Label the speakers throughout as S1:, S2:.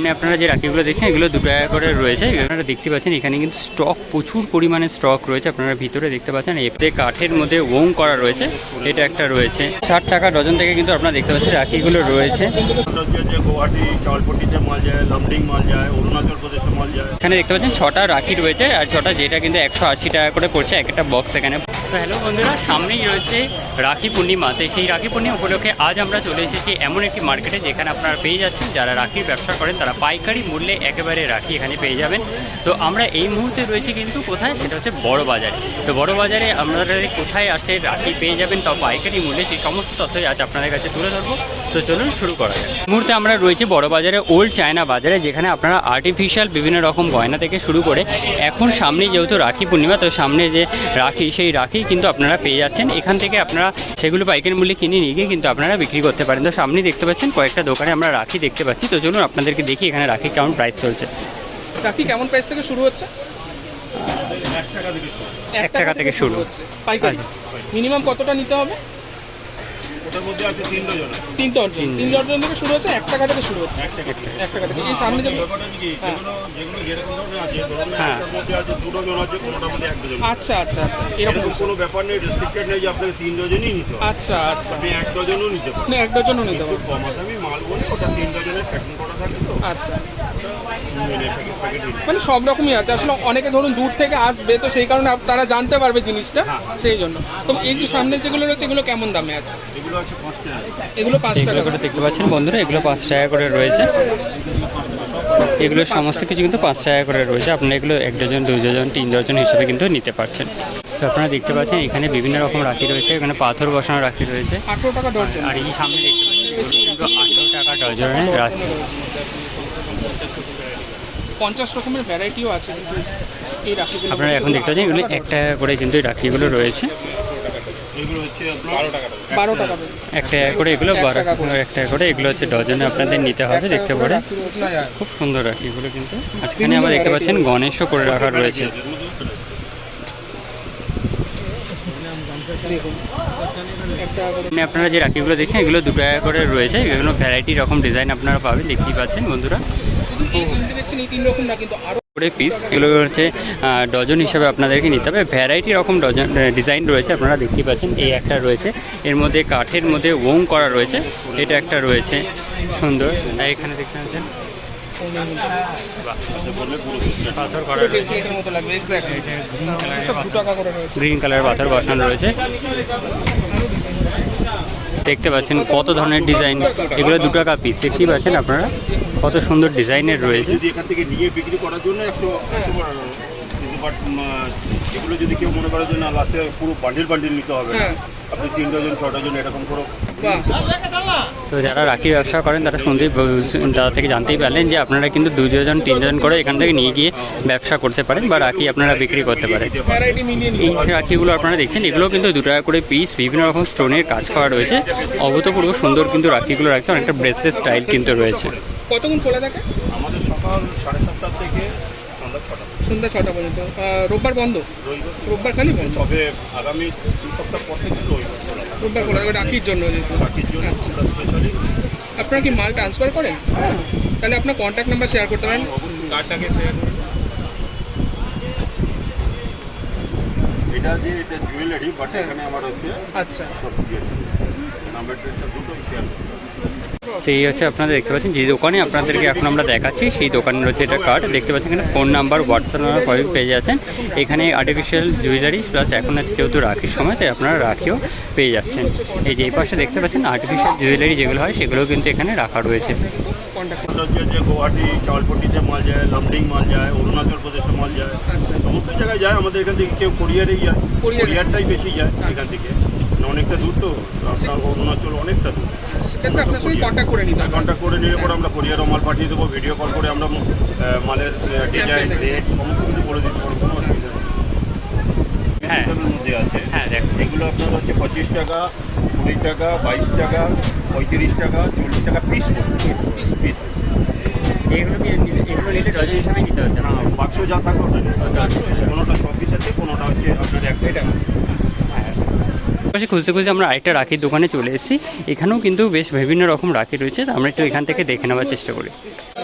S1: সামনে আপনারা যে রাখিগুলো দেখছেন এগুলো দু টাকা করে রয়েছে। আপনারা দেখতে পাচ্ছেন এখানে কিন্তু স্টক প্রচুর পরিমাণে স্টক রয়েছে। আপনারা ভিতরে দেখতে পাচ্ছেন এতে কাঠের মধ্যে ওং করা রয়েছে। এটা একটা রয়েছে। ষাট টাকা ডজন থেকে কিন্তু আপনারা দেখতে পাচ্ছেন রাখিগুলো রয়েছে।
S2: ওটা হচ্ছে যে গুয়াহাটি চাওয়ালপট্টিতে মাল যায় লামডিং মাল যায় অরুণাচল প্রদেশে মাল যায়।
S1: এখানে দেখতে পাচ্ছেন ছটা রাখি রয়েছে আর ছটা যেটা কিন্তু একশো আশি টাকা করে পড়ছে এক একটা বক্স এখানে। হ্যালো বন্ধুরা সামনেই রয়েছে রাখি পূর্ণিমাতে সেই রাখি পূর্ণিমা উপলক্ষে আজ আমরা চলে এসেছি এমন একটি মার্কেটে যেখানে আপনারা পেয়ে যাচ্ছেন। যারা রাখির ব্যবসা করেন, তারা পাইকারি মূল্যে একেবারে রাখি এখানে পেয়ে যাবেন। তো আমরা এই মুহূর্তে রয়েছি কিন্তু কোথায়? সেটা হচ্ছে বড় বাজারে। তো বড় বাজারে আপনারা কোথায় আসে রাখি পেয়ে যাবেন, তাও পাইকারি মূল্যে সেই সমস্ত তথ্যই আজ আপনাদের কাছে তুলে ধরবো। তো চলুন শুরু করা যাক। মুহূর্তে আমরা রয়েছি বড় বাজারে ওল্ড চায়না বাজারে, যেখানে আপনারা আর্টিফিশিয়াল বিভিন্ন রকম গয়না থেকে শুরু করে এখন সামনে যেহেতু রাখি পূর্ণিমা, তো সামনে যে রাখি, সেই রাখি কিন্তু আপনারা পেয়ে যাচ্ছেন। এখান থেকে আপনারা সেগুলো পাইকারি মূল্যে কিনে নিয়ে গিয়ে কিন্তু আপনারা বিক্রি করতে পারেন। তো সামনে দেখতে পাচ্ছেন কয়েকটা দোকানে আমরা রাখি দেখতে পাচ্ছি। তো চলুন আপনাদেরকে দেখি এখানে রাখি কেমন প্রাইস চলছে।
S3: রাখি কেমন প্রাইস থেকে শুরু হচ্ছে?
S1: এক টাকা থেকে শুরু।
S3: হচ্ছে। পাইকারি। মিনিমাম কতটা নিতে হবে?
S2: ওটার মধ্যে আছে তিন ডজন।
S3: তিন দর্জন তিন দর্জন থেকে শুরু হচ্ছে এক টাকা থেকে শুরু হচ্ছে। এক টাকা থেকে এই সামনে যে
S2: ব্যাপারটা হচ্ছে কি যেগুলো যেগুলো যেরকম ধরনের আছে ধরুন। মধ্যে আছে দু ডজন আছে কোনোটার মধ্যে এক ডজন।
S3: আচ্ছা আচ্ছা আচ্ছা। এরকম
S2: কোনো ব্যাপার নেই রেস্ট্রিক্টেড নেই যে আপনাকে তিন ডজনই নিতে
S3: আচ্ছা আচ্ছা।
S2: আপনি এক ডজনও নিতে পারেন
S3: এক ডজনও নিতে
S2: দামি মাল বলে ওটা তিন ডজনের প্যাকিং
S3: আচ্ছা। মানে সব রকমই আছে। আসলে অনেকে ধরুন দূর থেকে আসবে তো সেই কারণে তারা জানতে পারবে জিনিসটা সেই জন্য। তো এই সামনে যেগুলো রয়েছে এগুলো কেমন দামে আছে?
S2: এগুলো পাঁচ টাকা।
S1: করে দেখতে পাচ্ছেন বন্ধুরা এগুলো পাঁচ টাকা করে রয়েছে। এগুলো সমস্ত কিছু কিন্তু পাঁচ টাকা করে রয়েছে। আপনারা এগুলো এক ডজন দুই ডজন তিন ডজন হিসেবে কিন্তু নিতে পারছেন। তো আপনারা দেখতে পাচ্ছেন এখানে বিভিন্ন রকম রাখি রয়েছে। এখানে পাথর বসানো রাখি রয়েছে।
S3: আঠেরো টাকা ডর্জন
S1: আর এই সামনে দেখতে পাচ্ছেন আঠেরো টাকা ডজনের রাখি।
S3: পঞ্চাশ রকমের ভ্যারাইটিও আছে। কিন্তু এই রাখিগুলো
S1: আপনারা এখন দেখতে পাচ্ছেন এগুলো এক টাকা করে কিন্তু এই রাখিগুলো রয়েছে।
S2: এগুলো হচ্ছে বারো টাকা
S3: করে।
S1: এক টাকা করে এগুলো বারো
S3: টাকা করে।
S1: এক টাকা করে এগুলো হচ্ছে ডজনে আপনাদের নিতে হবে দেখতে পারে খুব সুন্দর রাখি এগুলো কিন্তু। আজখানে আমরা দেখতে পাচ্ছেন গণেশও করে রাখা রয়েছে। আপনারা যে রাখিগুলো দেখছেন এগুলো দু টাকা করে রয়েছে। এগুলো ভ্যারাইটি রকম ডিজাইন আপনারা পাবেন দেখতেই পাচ্ছেন বন্ধুরা। করে পিস এগুলো হচ্ছে ডজন হিসাবে আপনাদেরকে নিতে হবে। ভ্যারাইটি রকম ডজন ডিজাইন রয়েছে আপনারা দেখতেই পাচ্ছেন এই একটা রয়েছে। এর মধ্যে কাঠের মধ্যে ওং করা রয়েছে এটা একটা রয়েছে সুন্দর। এখানে দেখতে পাচ্ছেন গ্রিন কালার পাথর বসানো। রয়েছে। দেখতে পাচ্ছেন কত ধরনের ডিজাইন এগুলো দু টাকা পিস দেখতেই পাচ্ছেন আপনারা। কত সুন্দর ডিজাইনের রয়েছে।
S2: যদি এখান থেকে নিয়ে বিক্রি করার জন্য একশো বাট এগুলো যদি কেউ মনে করে যে না লাস্টে পুরো বান্ডিল বান্ডিল নিতে হবে।
S3: হ্যাঁ।
S2: আপনি তিন ডজন ছ ডজন এরকম করে
S1: তো যারা রাখি ব্যবসা করেন তারা শুনতেই তারা থেকে জানতেই পারলেন যে আপনারা কিন্তু দুই জন তিন জন করে এখান থেকে নিয়ে গিয়ে ব্যবসা করতে পারেন বা রাখি আপনারা বিক্রি করতে পারেন। এই
S3: নিয়ে
S1: রাখিগুলো আপনারা দেখছেন এগুলো কিন্তু দু টাকা করে পিস বিভিন্ন রকম স্টোনের কাজ করা রয়েছে। অভূতপূর্ব সুন্দর কিন্তু রাখিগুলো রাখছে অনেকটা ব্রেসলেট স্টাইল কিন্তু রয়েছে।
S3: কতক্ষণ খোলা থাকে?
S2: আমাদের সকাল সাড়ে সাতটা থেকে সন্ধ্যা ছটা।
S3: সন্ধ্যা ছটা পর্যন্ত। রোববার বন্ধ?
S2: রবিবার
S3: খালি বন্ধ?
S2: তবে আগামী দু সপ্তাহ পর থেকে রবিবার
S3: রোববার খোলা থাকবে রাখির জন্য
S2: বাকির জন্য
S3: আচ্ছা।
S2: স্পেশালি
S3: আপনারা কি মাল ট্রান্সফার করেন? তাহলে আপনার কন্ট্যাক্ট নাম্বার শেয়ার করতে পারেন।
S2: কার্ডটাকে শেয়ার করে এটা যে এটা জুয়েলারি বাট এখানে আমার হচ্ছে
S3: আচ্ছা।
S2: সব দিয়ে নাম্বার দুটো শেয়ার।
S1: তো এই হচ্ছে আপনারা দেখতে পাচ্ছেন যে দোকানে আপনাদেরকে এখন আমরা দেখাচ্ছি সেই দোকানে রয়েছে এটা কার্ড দেখতে পাচ্ছেন এখানে ফোন নাম্বার হোয়াটসঅ্যাপ নাম্বার সবই পেয়ে যাচ্ছেন। এখানে আর্টিফিশিয়াল জুয়েলারি প্লাস এখন আছে যেহেতু রাখির সময় তাই আপনারা রাখিও পেয়ে যাচ্ছেন। এই যে এই পাশে দেখতে পাচ্ছেন আর্টিফিশিয়াল জুয়েলারি যেগুলো হয় সেগুলোও কিন্তু এখানে রাখা রয়েছে।
S3: কন্ট্যাক্ট
S2: ওটা যে গুয়াহাটি চাওয়ালপট্টিতে মাল যায় লামডিং মাল যায় অরুণাচল প্রদেশে মাল যায়
S3: আচ্ছা।
S2: সমস্ত জায়গায় যায় আমাদের এখান থেকে কেউ কোরিয়ারেই যায়।
S3: কোরিয়ারে।
S2: কোরিয়ারটাই বেশি যায় এখান থেকে। অনেকটা দূর তো আপনার অরুণাচল অনেকটা দূর।
S3: সেক্ষেত্রে আপনার সঙ্গে কন্ট্যাক্ট করে নিতে
S2: কন্ট্যাক্ট করে নিলে পরে আমরা কোরিয়ারও মাল পাঠিয়ে দেবো ভিডিও কল করে আমরা মালের ডিজাইন রেট সমস্ত কিছু করে দিতে পারব কোনো অসুবিধা নেই।
S1: হ্যাঁ।
S2: মধ্যে আছে।
S1: হ্যাঁ
S2: এগুলো আপনার হচ্ছে পঁচিশ টাকা কুড়ি টাকা বাইশ টাকা পঁয়ত্রিশ টাকা চল্লিশ টাকা পিস পিস পিস
S1: এগুলো কি এগুলো নিলে ডজন হিসাবে নিতে হচ্ছে
S2: না? বাক্স যা থাকে ওটা কোনোটা ছ পিস আছে কোনোটা হচ্ছে আপনার এক টাকা
S1: পাশে খুঁজতে খুঁজতে আমরা আরেকটা রাখির দোকানে চলে এসেছি। এখানেও কিন্তু বেশ বিভিন্ন রকম রাখি রয়েছে। আমরা একটু এখান থেকে দেখে নেওয়ার চেষ্টা করি।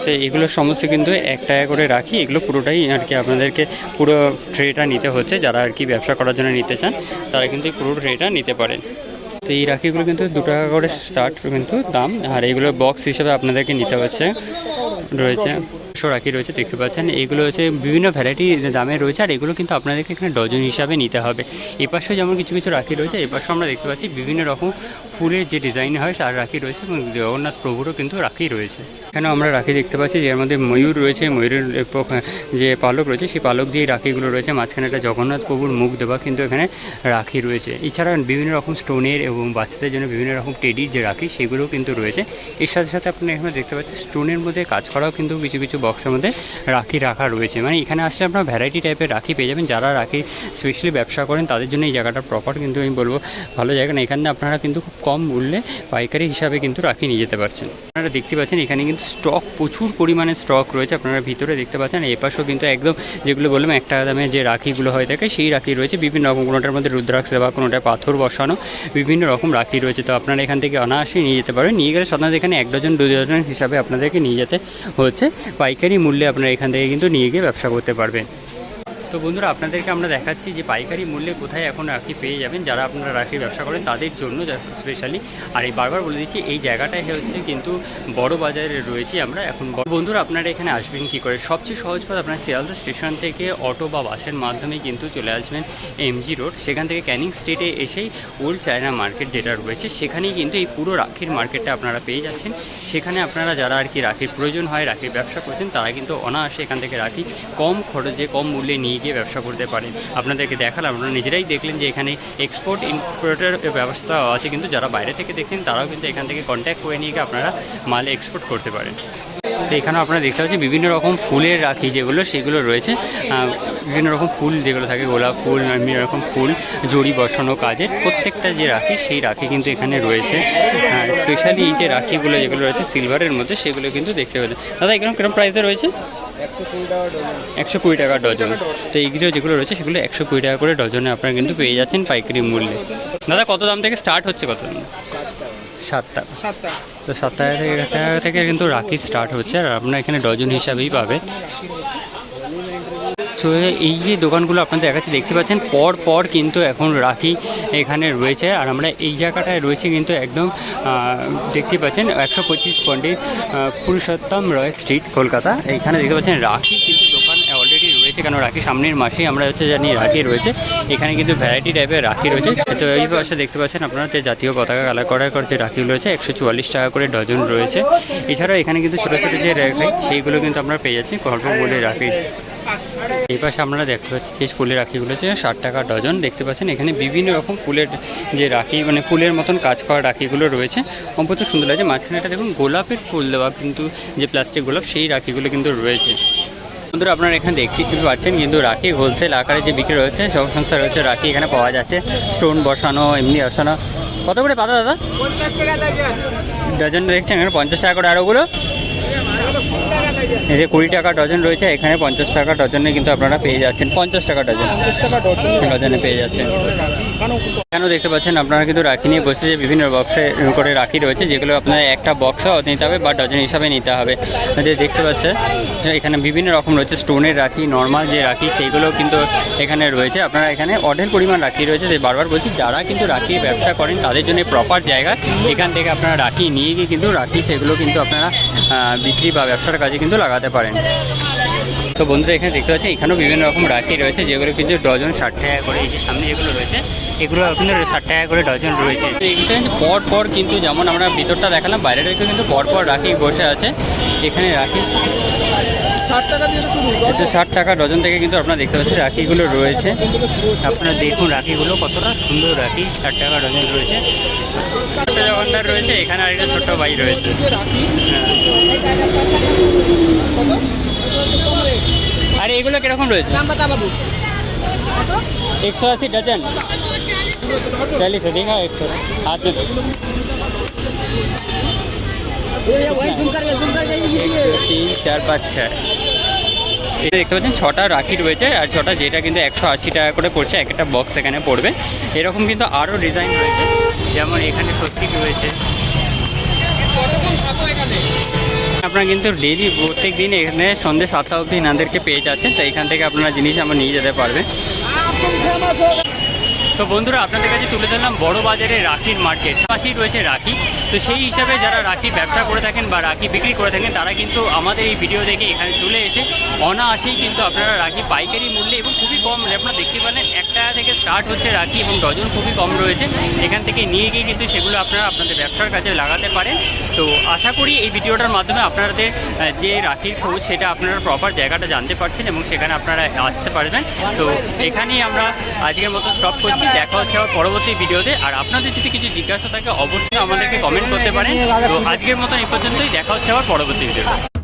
S1: তো এগুলো সমস্ত কিন্তু এক টাকা করে রাখি। এগুলো পুরোটাই আর কি আপনাদেরকে পুরো ট্রেটা নিতে হচ্ছে। যারা আর কি ব্যবসা করার জন্য নিতে চান, তারা কিন্তু পুরো ট্রেটা নিতে পারেন। তো এই রাখিগুলো কিন্তু দু টাকা করে স্টার্ট কিন্তু দাম। আর এইগুলো বক্স হিসেবে আপনাদেরকে নিতে হচ্ছে। রয়েছে। রাখি রয়েছে, দেখতে পাচ্ছেন। এগুলো হচ্ছে বিভিন্ন ভ্যারাইটি দামে রয়েছে, আর এগুলো কিন্তু আপনাদেরকে এখানে ডজন হিসাবে নিতে হবে। এপাশেও যেমন কিছু কিছু রাখি রয়েছে এপাশেও আমরা দেখতে পাচ্ছি বিভিন্ন রকম ফুলের যে ডিজাইন হয়, তার রাখি রয়েছে এবং জগন্নাথ প্রভুরও কিন্তু রাখি রয়েছে। এখানে আমরা রাখি দেখতে পাচ্ছি যার মধ্যে ময়ূর রয়েছে। ময়ূরের যে পালক রয়েছে, সেই পালক দিয়ে রাখিগুলো রয়েছে। মাঝখানে একটা জগন্নাথ প্রভুর মুখ দেওয়া কিন্তু এখানে রাখি রয়েছে। এছাড়া বিভিন্ন রকম স্টোনের এবং বাচ্চাদের জন্য বিভিন্ন রকম টেডির যে রাখি, সেগুলোও কিন্তু রয়েছে। এর সাথে সাথে আপনি এখানে দেখতে পাচ্ছেন স্টোনের মধ্যে কাজ করাও কিন্তু কিছু কিছু বক্সের মধ্যে রাখি রাখা রয়েছে। মানে এখানে আসলে আপনারা ভ্যারাইটি টাইপের রাখি পেয়ে যাবেন। যারা রাখি স্পেশালি ব্যবসা করেন, তাদের জন্য এই জায়গাটা প্রপার কিন্তু আমি বলব, ভালো জায়গা না। এখানে আপনারা কিন্তু খুব কম মূল্যে পাইকারি হিসাবে কিন্তু রাখি নিয়ে যেতে পারছেন। আপনারা দেখতে পাচ্ছেন এখানে কিন্তু স্টক, প্রচুর পরিমাণে স্টক রয়েছে। আপনারা ভিতরে দেখতে পাচ্ছেন এপাশেও কিন্তু একদম যেগুলো বললাম এক টাকা দামে যে রাখিগুলো হয়ে থাকে, সেই রাখি রয়েছে। বিভিন্ন রকম, কোনোটার মধ্যে রুদ্রাক্ষ দেওয়া কোনোটায় পাথর বসানো, বিভিন্ন রকম রাখি রয়েছে। তো আপনারা এখান থেকে অনায়াসে নিয়ে যেতে পারেন। নিয়ে গেলে সাধারণত এখানে এক ডজন, দু ডজন হিসাবে আপনাদেরকে নিয়ে যেতে হচ্ছে। পাইকারি মূল্যে আপনারা এখান থেকে কিন্তু নিয়ে গিয়ে ব্যবসা করতে পারবেন। তো বন্ধুরা, আপনাদেরকে আমরা দেখাচ্ছি যে পাইকারি মূল্যে কোথায় এখন রাখি পেয়ে যাবেন। যারা আপনারা রাখি ব্যবসা করেন, তাদের জন্য স্পেশালি আর এই বারবার বলে দিচ্ছি, এই জায়গাটাই হচ্ছে কিন্তু বড় বাজারে রয়েছি আমরা এখন। বন্ধুরা, আপনারা এখানে আসবেন কি করে? সবচেয়ে সহজ পথ আপনারা শিয়ালদা স্টেশন থেকে অটো বা বাসের মাধ্যমে কিন্তু চলে আসবেন এমজি রোড সেখান থেকে ক্যানিং স্টেটে এসেই ওল্ড চায়না মার্কেট যেটা রয়েছে, সেখানেই কিন্তু এই পুরো রাখির মার্কেটটা আপনারা পেয়ে যাচ্ছেন। সেখানে আপনারা যারা আর কি রাখির প্রয়োজন হয়, রাখির ব্যবসা করছেন, তারা কিন্তু অনায়াসে এখান থেকে রাখি। কম খরচে, কম মূল্যে নিয়ে গিয়ে ব্যবসা করতে পারেন। আপনাদেরকে দেখালাম, আপনারা নিজেরাই দেখলেন যে এখানে এক্সপোর্ট ইম্পোর্টের ব্যবস্থা আছে, কিন্তু যারা বাইরে থেকে দেখছেন, তারাও কিন্তু এখান থেকে কন্ট্যাক্ট করে নিয়ে গিয়ে আপনারা মাল এক্সপোর্ট করতে পারেন। তো এখানে আপনারা দেখতে পাচ্ছেন বিভিন্ন রকম ফুলের রাখি যেগুলো, সেগুলো রয়েছে। বিভিন্ন রকম ফুল যেগুলো থাকে, গোলাপ ফুল বিভিন্ন রকম ফুল, জড়ি বসানো কাজের প্রত্যেকটা যে রাখি, সেই রাখি কিন্তু এখানে রয়েছে। স্পেশালি এই যে রাখিগুলো যেগুলো রয়েছে সিলভারের মধ্যে, সেগুলো কিন্তু দেখতে পাচ্ছেন। দাদা এখানে কীরকম প্রাইসে রয়েছে? একশো কুড়ি টাকা ডজন। তো এইগুলো যেগুলো রয়েছে সেগুলো একশো কুড়ি টাকা করে ডজনে আপনারা কিন্তু পেয়ে যাচ্ছেন পাইকারি মূল্যে। দাদা, কত দাম থেকে স্টার্ট হচ্ছে কত দাম? সাত টাকা
S3: সাতটা।
S1: তো সাত টাকা থেকে থেকে কিন্তু রাখি স্টার্ট হচ্ছে। আর আপনার এখানে ডজন হিসাবেই পাবেন। তো এই যে দোকানগুলো আপনাদের দেখাচ্ছি, দেখতে পাচ্ছেন, পর পর কিন্তু এখন রাখি এখানে রয়েছে। আর আমরা এই জায়গাটায় রয়েছে কিন্তু একদম দেখতে পাচ্ছেন, একশো পঁচিশ পন্ডিত পুরুষোত্তম রয় স্ট্রিট, কলকাতা। এইখানে দেখতে পাচ্ছেন, রাখি কিন্তু দোকান অলরেডি রয়েছে কেন রাখি সামনের মাসেই আমরা হচ্ছে জানি রাখি রয়েছে। এখানে কিন্তু ভ্যারাইটি টাইপের রাখি রয়েছে। তো এই পাশে দেখতে পাচ্ছেন আপনারা যে জাতীয় পতাকা কালার করার যে রাখিগুলো রয়েছে, একশো চুয়াল্লিশ টাকা করে ডজন রয়েছে। এছাড়াও এখানে কিন্তু ছোটো ছোটো যে রাখি, সেইগুলো কিন্তু আমরা পেয়ে যাচ্ছি অল্প বলে রাখি। এই পাশে আপনারা দেখতে পাচ্ছি যে ফুলের রাখিগুলো হচ্ছে ষাট টাকা ডজন। দেখতে পাচ্ছেন এখানে বিভিন্ন রকম ফুলের যে রাখি মানে ফুলের মতন কাজ করা রাখিগুলো রয়েছে। অত্যন্ত সুন্দর লাগছে। মাঝখানে একটা দেখুন গোলাপের ফুল দেওয়া কিন্তু যে প্লাস্টিক গোলাপ সেই রাখিগুলো কিন্তু রয়েছে। বন্ধুরা আপনারা এখানে দেখতে পাচ্ছেন কিন্তু রাখি হোলসেল আকারে যে বিক্রি রয়েছে সব সংস্থা রয়েছে রাখি এখানে পাওয়া যাচ্ছে। স্টোন বসানো এমনি বসানো। কত করে পাতা দাদা? ডজন দেখছেন এখানে পঞ্চাশ টাকা করে আর ওগুলো এই যে কুড়ি টাকা ডজন রয়েছে এখানে পঞ্চাশ টাকা ডজনে কিন্তু আপনারা পেয়ে যাচ্ছেন। পঞ্চাশ টাকা ডজন।
S3: ডজন।
S1: পেয়ে যাচ্ছেন।
S3: কেন
S1: দেখতে পাচ্ছেন আপনারা কিন্তু রাখি নিয়ে বসে যে বিভিন্ন বক্সে করে রাখি রয়েছে যেগুলো আপনার একটা বক্সও নিতে হবে বা ডজন হিসাবে নিতে হবে। যে দেখতে পাচ্ছেন যে এখানে বিভিন্ন রকম রয়েছে স্টোনের রাখি নর্মাল যে রাখি সেইগুলো কিন্তু এখানে রয়েছে। আপনারা এখানে অঢেল পরিমাণ রাখি রয়েছে যে বারবার বলছি যারা কিন্তু রাখির ব্যবসা করেন তাদের জন্য প্রপার জায়গা। এখান থেকে আপনারা রাখি নিয়ে গিয়ে কিন্তু রাখি সেগুলো কিন্তু আপনারা বিক্রি বা ব্যবসার কাজে কিন্তু লাগাতে পারেন। তো বন্ধুরা, এখানে দেখতে পাচ্ছেন, এখানেও বিভিন্ন রকম রাখি রয়েছে, যেগুলো কিন্তু ডজন ষাট টাকা করে এই যে সামনে যেগুলো রয়েছে, এগুলো কিন্তু ষাট টাকা করে ডজন রয়েছে। পর পর কিন্তু যেমন আমরা ভিতরটা দেখালাম বাইরে কিন্তু পর পর রাখি বসে আছে। এখানে রাখি
S3: ষাট টাকা দিয়ে তো শুরু
S1: হচ্ছে ষাট টাকা ডজন থেকে কিন্তু আপনারা দেখতে পাচ্ছেন রাখিগুলো রয়েছে আপনারা দেখুন রাখিগুলো কতটা সুন্দর রাখি ষাট টাকা ডজন রয়েছে একটা দোকানদার রয়েছে এখানে আরেকটা ছোট্ট ভাই রয়েছে
S3: রাখি
S1: আর এগুলো কিরকম রয়েছে
S3: দাম বাতা বাবু
S1: एक सौ अस्सी डजन चालीस है देखा एक এটা দেখতে পাচ্ছেন, ছটা রাখি রয়েছে, আর ছটা যেটা কিন্তু একশো আশি টাকা করে পড়ছে, এক একটা বক্স এখানে পড়বে। এরকম কিন্তু আরও ডিজাইন রয়েছে, যেমন এখানে স্বস্তিক রয়েছে। আপনারা কিন্তু ডেলি প্রত্যেক দিন এখানে সন্ধ্যে সাতটা অবধি এনাদেরকে পেয়ে যাচ্ছেন, তো এখান থেকে আপনারা জিনিস আমার নিয়ে যেতে পারবেন তো বন্ধুরা, আপনাদের কাছে তুলে ধরলাম বড় বাজারে রাখির মার্কেট পাশেই রয়েছে রাখি। তো সেই হিসাবে যারা রাখি ব্যবসা করে থাকেন বা রাখি বিক্রি করে থাকেন, তারা কিন্তু আমাদের এই ভিডিও দেখে এখানে চলে এসে অনায়াসেই কিন্তু আপনারা রাখি পাইকারি মূল্যে এবং খুবই কম মানে আপনারা দেখতে পারেন, এক টাকা থেকে স্টার্ট হচ্ছে রাখি এবং ডজন খুবই কম রয়েছে। এখান থেকে নিয়ে গিয়ে কিন্তু সেগুলো আপনারা আপনাদের ব্যবসার কাজে লাগাতে পারেন। তো আশা করি এই ভিডিওটার মাধ্যমে আপনাদের যে রাখির খোঁজ সেটা আপনারা প্রপার জায়গাটা জানতে পারছেন এবং সেখানে আপনারা আসতে পারবেন। তো এখানেই আমরা আজকের মতো স্টপ করছি। দেখা হচ্ছে আবার পরবর্তী ভিডিওতে। আর আপনাদের যদি কিছু জিজ্ঞাসা থাকে, অবশ্যই আমাদেরকে কমেন্ট করতে পারেন। তো আজকের মতো এই পর্যন্তই। দেখা হচ্ছে আবার পরবর্তী ভিডিওতে।